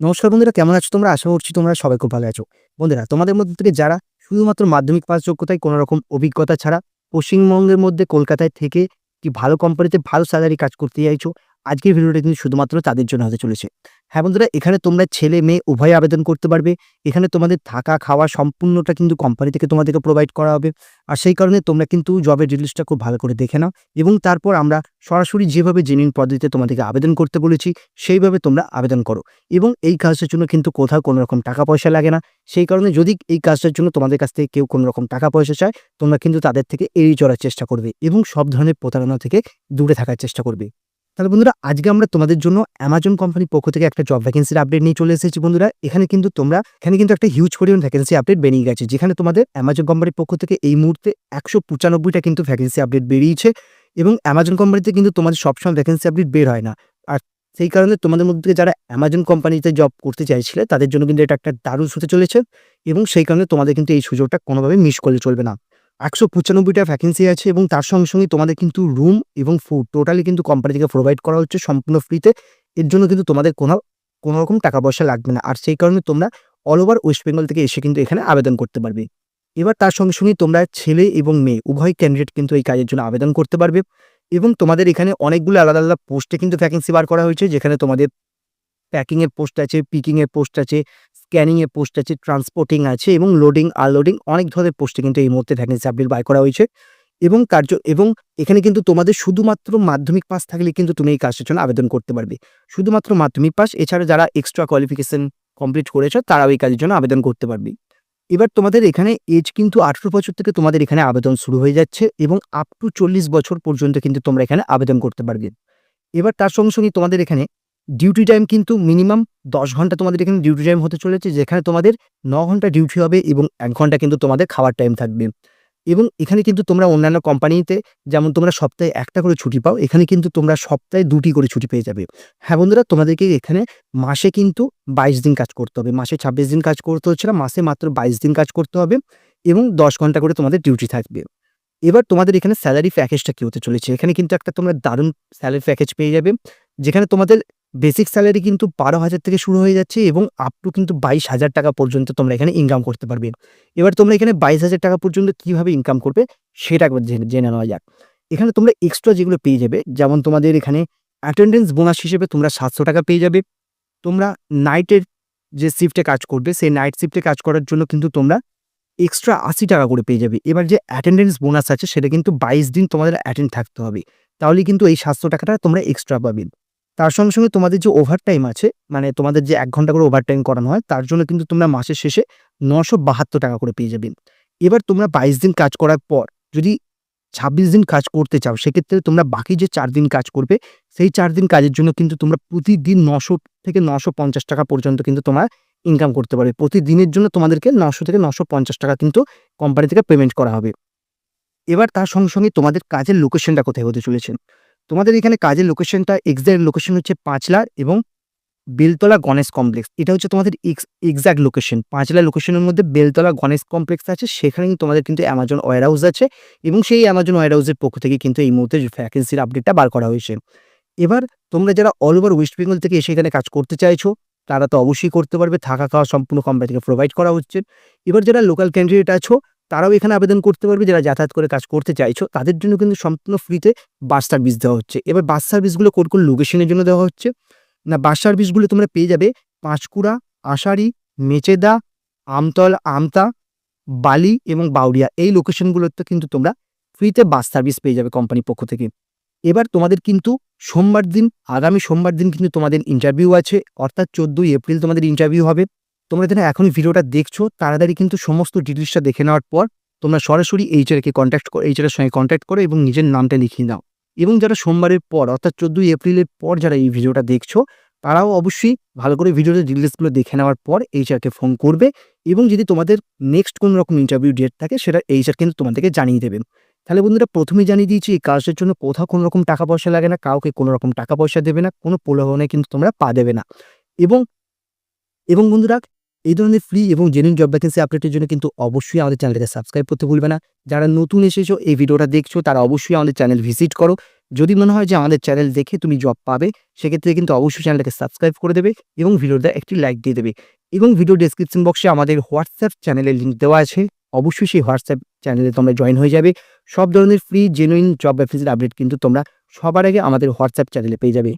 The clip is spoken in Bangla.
নমস্কার বন্ধুরা, কেমন আছো তোমরা? আশা করছি তোমরা সবাই খুব ভালো আছো। বন্ধুরা, তোমাদের মধ্যে থেকে যারা শুধুমাত্র মাধ্যমিক পাস যোগ্যতায় কোনো রকম অভিজ্ঞতা ছাড়া পশ্চিমবঙ্গের মধ্যে কলকাতায় থেকে কি ভালো কোম্পানিতে ভালো স্যালারি কাজ করতে চাইছো, আজকের ভিডিওটা কিন্তু শুধুমাত্র তাদের জন্য হতে চলেছে। হ্যাঁ বন্ধুরা, এখানে তোমরা ছেলে মেয়ে উভয় আবেদন করতে পারবে। এখানে তোমাদের থাকা, খাওয়া সম্পূর্ণটা কিন্তু কোম্পানি থেকে তোমাদেরকে প্রোভাইড করা হবে। আর সেই কারণে তোমরা কিন্তু জবের ডিটেলসটা খুব ভালো করে দেখে নাও। এবং তারপর আমরা সরাসরি যেভাবে জেনুইন পদ্ধতিতে তোমাদেরকে আবেদন করতে বলেছি, সেইভাবে তোমরা আবেদন করো। এবং এই কাজটার জন্য কিন্তু কোথাও কোনো রকম টাকা পয়সা লাগে না। সেই কারণে যদি এই কাজটার জন্য তোমাদের কাছ থেকে কেউ কোনো রকম টাকা পয়সা চায়, তোমরা কিন্তু তাদের থেকে এড়িয়ে চলার চেষ্টা করবে এবং সব ধরনের প্রতারণা থেকে দূরে থাকার চেষ্টা করবে। তাহলে বন্ধুরা, আজকে আমরা তোমাদের জন্য অ্যামাজন কোম্পানির পক্ষ থেকে একটা জব ভ্যাকেন্সির আপডেট নিয়ে চলে এসেছি বন্ধুরা। এখানে কিন্তু তোমরা, এখানে কিন্তু একটা হিউজ পরিমাণ ভ্যাকেন্সি আপডেট বেরিয়ে গেছে, যেখানে তোমাদের অ্যামাজন কোম্পানির পক্ষ থেকে এই মুহূর্তে একশো পঁচানব্বইটা কিন্তু ভ্যাকেন্সি আপডেট বেরিয়েছে এবং অ্যামাজন কোম্পানিতে কিন্তু তোমাদের সবসময় ভ্যাকেন্সি আপডেট বের হয় না। আর সেই কারণে তোমাদের মধ্যে যারা অ্যামাজন কোম্পানিতে জব করতে চাইছিলে, তাদের জন্য কিন্তু এটা একটা দারুণ হতে চলেছে এবং সেই কারণে তোমাদের কিন্তু এই সুযোগটা কোনোভাবে মিস করলে চলবে না। একশো পঁচানব্বইটা ভ্যাকেন্সি আছে এবং তার সঙ্গে সঙ্গে তোমাদের কিন্তু রুম এবং ফুড টোটালি কিন্তু কোম্পানি থেকে প্রোভাইড করা হচ্ছে সম্পূর্ণ ফ্রিতে এর জন্য কিন্তু তোমাদের কোনো কোনো রকম টাকা পয়সা লাগবে না। আর সেই কারণে তোমরা অল ওভার ওয়েস্ট বেঙ্গল থেকে এসে কিন্তু এখানে আবেদন করতে পারবে। এবার তার সঙ্গে সঙ্গে তোমরা ছেলে এবং মেয়ে, উভয় ক্যান্ডিডেট কিন্তু এই কাজের জন্য আবেদন করতে পারবে। এবং তোমাদের এখানে অনেকগুলো আলাদা আলাদা পোস্টে কিন্তু ভ্যাকেন্সি বার করা হয়েছে, যেখানে তোমাদের প্যাকিংয়ের পোস্ট আছে পিকিংয়ের পোস্ট আছে স্ক্যানিংয়ের পোস্ট আছে ট্রান্সপোর্টিং আছে এবং লোডিং আনলোডিং অনেক ধরনের পোস্টে কিন্তু এই মুহূর্তে ভ্যাকেন্সি আপডেট বার করা হয়েছে এবং কার্য, এবং এখানে কিন্তু তোমাদের শুধুমাত্র মাধ্যমিক পাস থাকলে কিন্তু তুমি এই কাজটার জন্য আবেদন করতে পারবে। শুধুমাত্র মাধ্যমিক পাস এছাড়া যারা এক্সট্রা কোয়ালিফিকেশন কমপ্লিট করেছ, তারাও এই কাজের জন্য আবেদন করতে পারবে। এবার তোমাদের এখানে এজ কিন্তু আঠেরো বছর থেকে তোমাদের এখানে আবেদন শুরু হয়ে যাচ্ছে এবং আপ টু চল্লিশ বছর পর্যন্ত কিন্তু তোমরা এখানে আবেদন করতে পারবে। এবার তার সঙ্গে সঙ্গে তোমাদের এখানে ডিউটি টাইম কিন্তু মিনিমাম দশ ঘণ্টা তোমাদের এখানে ডিউটি টাইম হতে চলেছে, যেখানে তোমাদের ন ঘণ্টা ডিউটি হবে এবং এক ঘণ্টা কিন্তু তোমাদের খাওয়ার টাইম থাকবে। এবং এখানে কিন্তু তোমরা অন্যান্য কোম্পানিতে যেমন তোমরা সপ্তাহে একটা করে ছুটি পাও, এখানে কিন্তু তোমরা সপ্তাহে দুটি করে ছুটি পেয়ে যাবে। হ্যাঁ বন্ধুরা, তোমাদেরকে এখানে মাসে কিন্তু বাইশ দিন কাজ করতে হবে। মাসে ছাব্বিশ দিন কাজ করতে হচ্ছে না, মাসে মাত্র বাইশ দিন কাজ করতে হবে এবং দশ ঘণ্টা করে তোমাদের ডিউটি থাকবে। এবার তোমাদের এখানে স্যালারি প্যাকেজটা কী হতে চলেছে? এখানে কিন্তু একটা তোমরা দারুণ স্যালারি প্যাকেজ পেয়ে যাবে, যেখানে তোমাদের বেসিক স্যালারি কিন্তু বারো হাজার থেকে শুরু হয়ে যাচ্ছে এবং আপ টু কিন্তু বাইশ হাজার টাকা পর্যন্ত তোমরা এখানে ইনকাম করতে পারবে। এবার তোমরা এখানে বাইশ হাজার টাকা পর্যন্ত কীভাবে ইনকাম করবে সেটা একবার জেনে নেওয়া যাক। এখানে তোমরা এক্সট্রা যেগুলো পেয়ে যাবে, যেমন তোমাদের এখানে অ্যাটেন্ডেন্স বোনাস হিসেবে তোমরা সাতশো টাকা পেয়ে যাবে। তোমরা নাইটের যে শিফটে কাজ করবে, সেই নাইট শিফটে কাজ করার জন্য কিন্তু তোমরা এক্সট্রা আশি টাকা করে পেয়ে যাবে। এবার যে অ্যাটেন্ডেন্স বোনাস আছে, সেটা কিন্তু বাইশ দিন তোমাদের অ্যাটেন্ড থাকতে হবে। তাহলে কিন্তু এই সাতশো টাকাটা তোমরা এক্সট্রা পাবে। তার সঙ্গে সঙ্গে তোমাদের যে ওভার টাইম আছে মানে তোমাদের যে এক ঘণ্টা করে ওভার টাইম করানো হয়, তার জন্য কিন্তু তোমরা মাসের শেষে নশো বাহাত্তর টাকা করে পেয়ে যাবে। এবার তোমরা বাইশ দিন কাজ করার পর যদি ছাব্বিশ দিন কাজ করতে চাও, সেক্ষেত্রে তোমরা বাকি যে চার দিন কাজ করবে, সেই চার দিন কাজের জন্য কিন্তু তোমরা প্রতিদিন নশো থেকে নশো পঞ্চাশ টাকা পর্যন্ত কিন্তু তোমার ইনকাম করতে পারবে। প্রতিদিনের জন্য তোমাদেরকে নশো থেকে নশো পঞ্চাশ টাকা কিন্তু কোম্পানি থেকে পেমেন্ট করা হবে। এবার তার সঙ্গে সঙ্গে তোমাদের কাজের লোকেশনটা কোথায় হতে চলেছে? তোমাদের এখানে কাজের লোকেশনটা এক্সাক্ট লোকেশন হচ্ছে পাঁচলা এবং বেলতলা গণেশ কমপ্লেক্স এটা হচ্ছে তোমাদের এক্সাক্ট লোকেশন পাঁচলা লোকেশনের মধ্যে বেলতলা গণেশ কমপ্লেক্স আছে সেখানে কিন্তু তোমাদের কিন্তু অ্যামাজন ওয়ার হাউস আছে এবং সেই অ্যামাজন ওয়ার হাউসের পক্ষ থেকে কিন্তু এই মুহূর্তে ভ্যাকেন্সির আপডেটটা বার করা হয়েছে। এবার তোমরা যারা অল ওভার ওয়েস্ট বেঙ্গল থেকে এসে এখানে কাজ করতে চাইছো, তারা তো অবশ্যই করতে পারবে। থাকা খাওয়া সম্পূর্ণ কোম্পানি থেকে প্রোভাইড করা হচ্ছে। এবার যারা লোকাল ক্যান্ডিডেট আছো তারাও এখানে আবেদন করতে পারবে যারা যাতায়াত করে কাজ করতে চাইছো। তাদের জন্য কিন্তু সম্পূর্ণ ফ্রিতে বাস সার্ভিস দেওয়া হচ্ছে। এবার বাস সার্ভিসগুলো কোন কোন লোকেশনের জন্য দেওয়া হচ্ছে? না, বাস সার্ভিসগুলো তোমরা পেয়ে যাবে পাঁচকুড়া আষাঢ়ি, মেচেদা, আমতল, আমতা, বালি এবং বাউরিয়া। এই লোকেশনগুলোতে কিন্তু তোমরা ফ্রিতে বাস সার্ভিস পেয়ে যাবে কোম্পানির পক্ষ থেকে। এবার তোমাদের কিন্তু সোমবার দিন, আগামী সোমবার দিন কিন্তু তোমাদের ইন্টারভিউ আছে। অর্থাৎ চোদ্দোই এপ্রিল তোমাদের ইন্টারভিউ হবে। তোমরা যারা এখন ভিডিওটা দেখছ, তাড়াতাড়ি কিন্তু সমস্ত ডিটেলসটা দেখে নেওয়ার পর তোমরা সরাসরি এইচআরকে কন্ট্যাক্ট করো এইচআরের সঙ্গে কন্ট্যাক্ট করো এবং নিজের নামটা লিখিয়ে নাও। এবং যারা সোমবারের পর, অর্থাৎ চোদ্দোই এপ্রিলের পর যারা এই ভিডিওটা দেখছ, তারাও অবশ্যই ভালো করে ভিডিওতে ডিটেলসগুলো দেখে নেওয়ার পর এইচআরকে ফোন করবে এবং যদি তোমাদের নেক্সট কোনো রকম ইন্টারভিউ ডেট থাকে, সেটা এইচআর কিন্তু তোমাদেরকে জানিয়ে দেবেন তাহলে বন্ধুরা প্রথমে জানিয়ে দিয়েছি, এই কাজের জন্য কোথাও কোনো রকম টাকা পয়সা লাগে না, কাউকে কোনো রকম টাকা পয়সা দেবে না, কোনো প্রলোভনে কিন্তু তোমরা পা দেবে না। এবং এবং বন্ধুরা এই ধরনের ফ্রি এবং জেনুইন জব ভ্যাকেন্সি আপডেটের জন্য কিন্তু অবশ্যই আমাদের চ্যানেলটাকে সাবস্ক্রাইব করতে ভুলবে না। যারা নতুন এসেছ, এই ভিডিওটা দেখছ, তারা অবশ্যই আমাদের চ্যানেল ভিজিট করো। যদি মনে হয় যে আমাদের চ্যানেল দেখে তুমি জব পাবে, সেক্ষেত্রে কিন্তু অবশ্যই চ্যানেলটাকে সাবস্ক্রাইব করে দেবে এবং ভিডিওটা একটি লাইক দিয়ে দেবে। এবং ভিডিও ডেসক্রিপশন বক্সে আমাদের হোয়াটসঅ্যাপ চ্যানেলের লিঙ্ক দেওয়া আছে। অবশ্যই সেই হোয়াটসঅ্যাপ চ্যানেলে তোমরা জয়েন হয়ে যাবে। সব ধরনের ফ্রি জেনুইন জব ভ্যাকেন্সির আপডেট কিন্তু তোমরা সবার আগে আমাদের হোয়াটসঅ্যাপ চ্যানেলে পেয়ে যাবে।